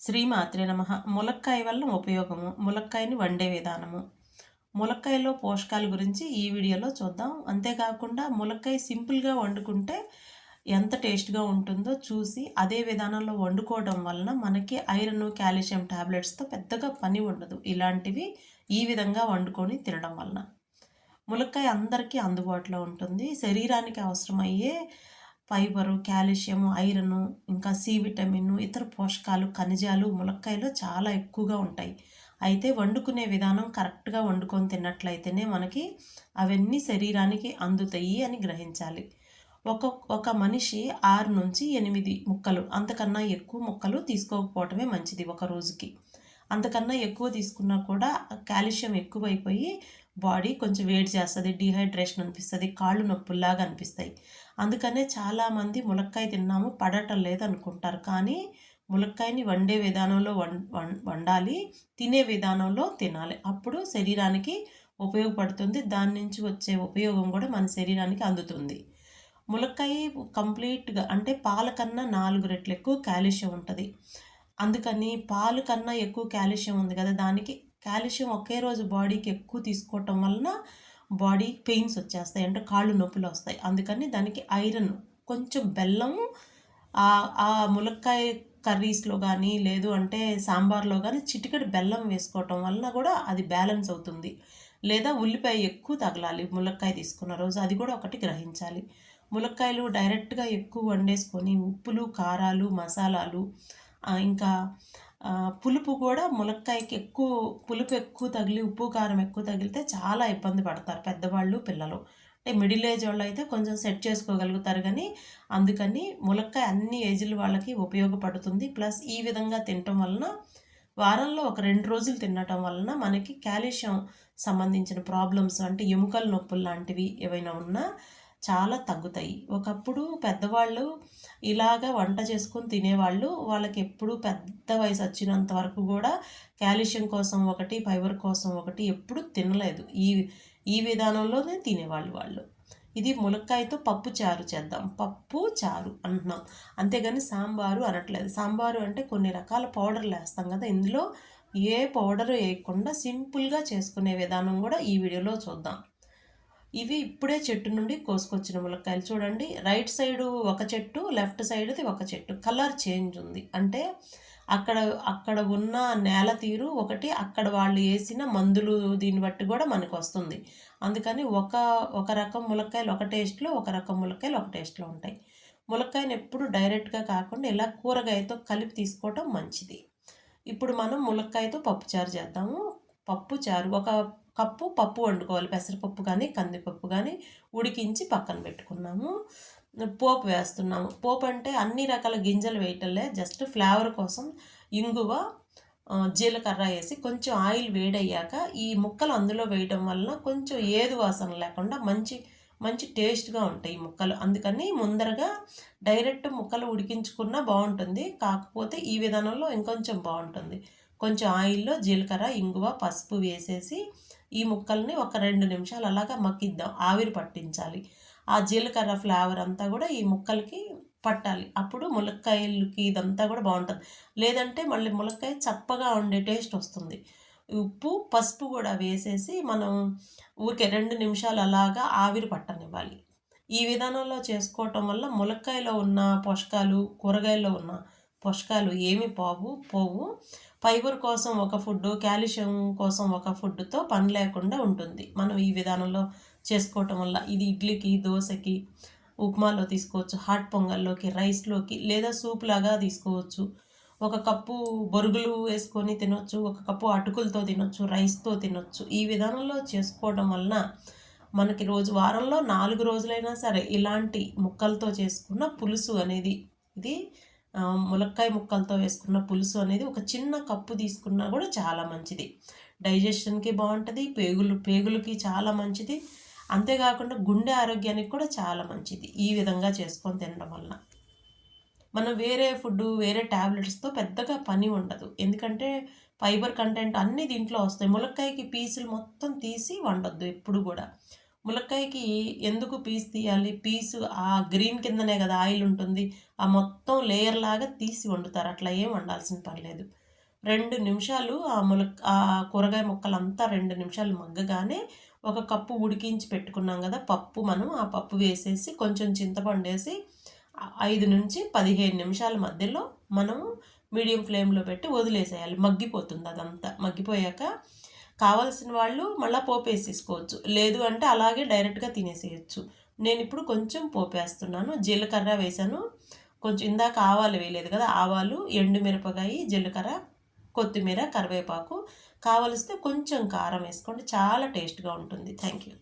శ్రీమాత్రే నమ. ములక్కాయ వల్ల ఉపయోగము. ములక్కాయని వండే విధానము. ములక్కాయలో పోషకాల గురించి ఈ వీడియోలో చూద్దాం. అంతేకాకుండా ములక్కాయ సింపుల్గా వండుకుంటే ఎంత టేస్ట్గా ఉంటుందో చూసి అదే విధానంలో వండుకోవడం వలన మనకి ఐరన్ కాల్షియం టాబ్లెట్స్తో పెద్దగా పని ఉండదు. ఇలాంటివి ఈ విధంగా వండుకొని తినడం వలన. ములక్కాయ అందరికీ అందుబాటులో ఉంటుంది. శరీరానికి అవసరమయ్యే ఫైబరు కాల్షియము ఐరన్ ఇంకా సి విటమిన్ ఇతర పోషకాలు ఖనిజాలు ములక్కాయలో చాలా ఎక్కువగా ఉంటాయి. అయితే వండుకునే విధానం కరెక్ట్గా వండుకొని తిన్నట్లయితేనే మనకి అవన్నీ శరీరానికి అందుతాయి అని గ్రహించాలి. ఒక ఒక మనిషి ఆరు నుంచి ఎనిమిది ముక్కలు అంతకన్నా ఎక్కువ ముక్కలు తీసుకోకపోవటమే మంచిది ఒక రోజుకి. అంతకన్నా ఎక్కువ తీసుకున్నా కూడా కాల్షియం ఎక్కువైపోయి బాడీ కొంచెం వేడి చేస్తుంది డిహైడ్రేషన్ అనిపిస్తుంది కాళ్ళు నొప్పుల్లాగా అనిపిస్తాయి. అందుకనే చాలామంది ములక్కాయ తిన్నాము పడటం లేదు అనుకుంటారు కానీ ములక్కాయని వండే విధానంలో వం వండాలి తినే విధానంలో తినాలి. అప్పుడు శరీరానికి ఉపయోగపడుతుంది దాని నుంచి వచ్చే ఉపయోగం కూడా మన శరీరానికి అందుతుంది. ములక్కాయ కంప్లీట్గా అంటే పాల కన్నా నాలుగు రెట్లు ఎక్కువ కాల్షియం ఉంటుంది. అందుకని పాలు కన్నా ఎక్కువ కాల్షియం ఉంది కదా దానికి కాల్షియం ఒకే రోజు బాడీకి ఎక్కువ తీసుకోవటం వలన బాడీ పెయిన్స్ వచ్చేస్తాయి అంటే కాళ్ళు నొప్పులు వస్తాయి. అందుకని దానికి ఐరన్ కొంచెం బెల్లము ఆ ములక్కాయ కర్రీస్లో కానీ లేదు అంటే సాంబార్లో కానీ చిటికెడు బెల్లం వేసుకోవటం వలన కూడా అది బ్యాలెన్స్ అవుతుంది. లేదా ఉల్లిపాయ ఎక్కువ తగలాలి ములక్కాయ తీసుకున్న రోజు అది కూడా ఒకటి గ్రహించాలి. ములక్కాయలు డైరెక్ట్గా ఎక్కువ వండేసుకొని ఉప్పులు కారాలు మసాలాలు ఇంకా పులుపు కూడా ములక్కాయకి ఎక్కువ పులుపు ఎక్కువ తగిలి ఉప్పు కారం ఎక్కువ తగిలితే చాలా ఇబ్బంది పడతారు పెద్దవాళ్ళు పిల్లలు. అంటే మిడిల్ ఏజ్ వాళ్ళు అయితే కొంచెం సెట్ చేసుకోగలుగుతారు కానీ అందుకని ములక్కాయ అన్ని ఏజ్ల వాళ్ళకి ఉపయోగపడుతుంది. ప్లస్ ఈ విధంగా తినటం వలన వారంలో ఒక రెండు రోజులు తినటం వలన మనకి కాల్షియం సంబంధించిన ప్రాబ్లమ్స్ అంటే ఎముకల నొప్పులు లాంటివి ఏవైనా ఉన్నా చాలా తగ్గుతాయి. ఒకప్పుడు పెద్దవాళ్ళు ఇలాగ వంట చేసుకొని తినేవాళ్ళు వాళ్ళకి ఎప్పుడు పెద్ద వయసు వచ్చినంత వరకు కూడా కాల్షియం కోసం ఒకటి ఫైబర్ కోసం ఒకటి ఎప్పుడు తినలేదు. ఈ ఈ విధానంలోనే తినేవాళ్ళు వాళ్ళు. ఇది ములక్కాయతో పప్పు చారు చేద్దాం. పప్పు చారు అంటున్నాం. అంతేగాని సాంబారు అనట్లేదు. సాంబారు అంటే కొన్ని రకాల పౌడర్లు వేస్తాం కదా ఇందులో ఏ పౌడరు వేయకుండా సింపుల్గా చేసుకునే విధానం కూడా ఈ వీడియోలో చూద్దాం. ఇవి ఇప్పుడే చెట్టు నుండి కోసుకొచ్చిన ములక్కాయలు చూడండి రైట్ సైడ్ ఒక చెట్టు లెఫ్ట్ సైడ్ది ఒక చెట్టు. కలర్ చేంజ్ ఉంది. అంటే అక్కడ అక్కడ ఉన్న నేల తీరు ఒకటి అక్కడ వాళ్ళు వేసిన మందులు దీన్ని బట్టి కూడా మనకు వస్తుంది. అందుకని ఒక ఒక రకం ములక్కాయలు ఒక టేస్ట్లో ఒక రకం ములక్కాయలు ఒక టేస్ట్లో ఉంటాయి. ములక్కాయని ఎప్పుడు డైరెక్ట్గా కాకుండా ఇలా కూరగాయతో కలిపి తీసుకోవటం మంచిది. ఇప్పుడు మనం ములక్కాయతో పప్పుచారు చేద్దాము. పప్పు చారు ఒక కప్పు పప్పు వండుకోవాలి. పెసరపప్పు కానీ కందిపప్పు కానీ ఉడికించి పక్కన పెట్టుకున్నాము. పోపు వేస్తున్నాము. పోపు అంటే అన్ని రకాల గింజలు వేయటంలే. జస్ట్ ఫ్లేవర్ కోసం ఇంగువ జీలకర్ర వేసి కొంచెం ఆయిల్ వేడయ్యాక ఈ ముక్కలు అందులో వేయడం వలన కొంచెం ఏదు వాసన లేకుండా మంచి మంచి టేస్ట్గా ఉంటాయి ఈ ముక్కలు. అందుకని ముందరగా డైరెక్ట్ ముక్కలు ఉడికించుకున్నా బాగుంటుంది. కాకపోతే ఈ విధానంలో ఇంకొంచెం బాగుంటుంది. కొంచెం ఆయిల్లో జీలకర్ర ఇంగువ పసుపు వేసేసి ఈ ముక్కల్ని ఒక రెండు నిమిషాలు అలాగా మక్కిద్దాం ఆవిరి పట్టించాలి. ఆ జీలకర్ర ఫ్లేవర్ అంతా కూడా ఈ ముక్కలకి పట్టాలి. అప్పుడు ములక్కాయలకి ఇదంతా కూడా బాగుంటుంది. లేదంటే మళ్ళీ ములక్కాయ చప్పగా ఉండే టేస్ట్ వస్తుంది. ఉప్పు పసుపు కూడా వేసేసి మనం ఊరికే రెండు నిమిషాలు అలాగా ఆవిరి పట్టనివ్వాలి. ఈ విధానంలో చేసుకోవటం వల్ల ములక్కాయలో ఉన్న పోషకాలు కూరగాయల్లో ఉన్న పోషకాలు ఏమి పోవు పోవు. ఫైబర్ కోసం ఒక ఫుడ్ కాల్షియం కోసం ఒక ఫుడ్తో పని లేకుండా ఉంటుంది. మనం ఈ విధానంలో చేసుకోవటం వల్ల ఇది ఇడ్లీకి దోశకి ఉప్మాలో తీసుకోవచ్చు హాట్ పొంగల్లోకి రైస్లోకి లేదా సూప్ లాగా తీసుకోవచ్చు. ఒక కప్పు బొరుగులు వేసుకొని తినొచ్చు ఒక కప్పు అటుకులతో తినొచ్చు రైస్తో తినొచ్చు. ఈ విధానంలో చేసుకోవడం వలన మనకి రోజు వారంలో నాలుగు రోజులైనా సరే ఇలాంటి ముక్కలతో చేసుకున్న పులుసు అనేది ఇది ములక్కాయ ముక్కలతో వేసుకున్న పులుసు అనేది ఒక చిన్న కప్పు తీసుకున్నా కూడా చాలా మంచిది. డైజెషన్కి బాగుంటుంది పేగులు పేగులకి చాలా మంచిది. అంతేకాకుండా గుండె ఆరోగ్యానికి కూడా చాలా మంచిది ఈ విధంగా చేసుకొని తినడం వలన. మనం వేరే ఫుడ్ వేరే ట్యాబ్లెట్స్తో పెద్దగా పని ఉండదు. ఎందుకంటే ఫైబర్ కంటెంట్ అన్నీ దీంట్లో వస్తాయి. ములక్కాయకి పీసులు మొత్తం తీసి వండొద్దు ఎప్పుడు కూడా. ములక్కాయకి ఎందుకు పీస్ తీయాలి? పీసు ఆ గ్రీన్ కిందనే కదా ఆయిల్ ఉంటుంది. ఆ మొత్తం లేయర్ లాగా తీసి వండుతారు. అట్లా ఏం వండాల్సిన పర్లేదు రెండు నిమిషాలు ఆ ములక్ ఆ కూరగాయ ముక్కలంతా రెండు నిమిషాలు మగ్గగానే ఒక కప్పు ఉడికించి పెట్టుకున్నాం కదా పప్పు మనం. ఆ పప్పు వేసేసి కొంచెం చింతపండు వేసి ఐదు నుంచి పదిహేను నిమిషాల మధ్యలో మనము మీడియం ఫ్లేమ్లో పెట్టి వదిలేసేయాలి. మగ్గిపోతుంది అదంతా. మగ్గిపోయాక కావాల్సిన వాళ్ళు మళ్ళీ పోపు వేసేసుకోవచ్చు లేదు అంటే అలాగే డైరెక్ట్గా తినేసేయచ్చు. నేను ఇప్పుడు కొంచెం పోపు వేస్తున్నాను జీలకర్ర వేసాను. కొంచెం ఇందాక ఆవాలు వేయలేదు కదా ఆవాలు ఎండుమిరపకాయ జీలకర్ర కొత్తిమీర కరివేపాకు. కావలిస్తే కొంచెం కారం వేసుకోండి. చాలా టేస్ట్గా ఉంటుంది. Thank you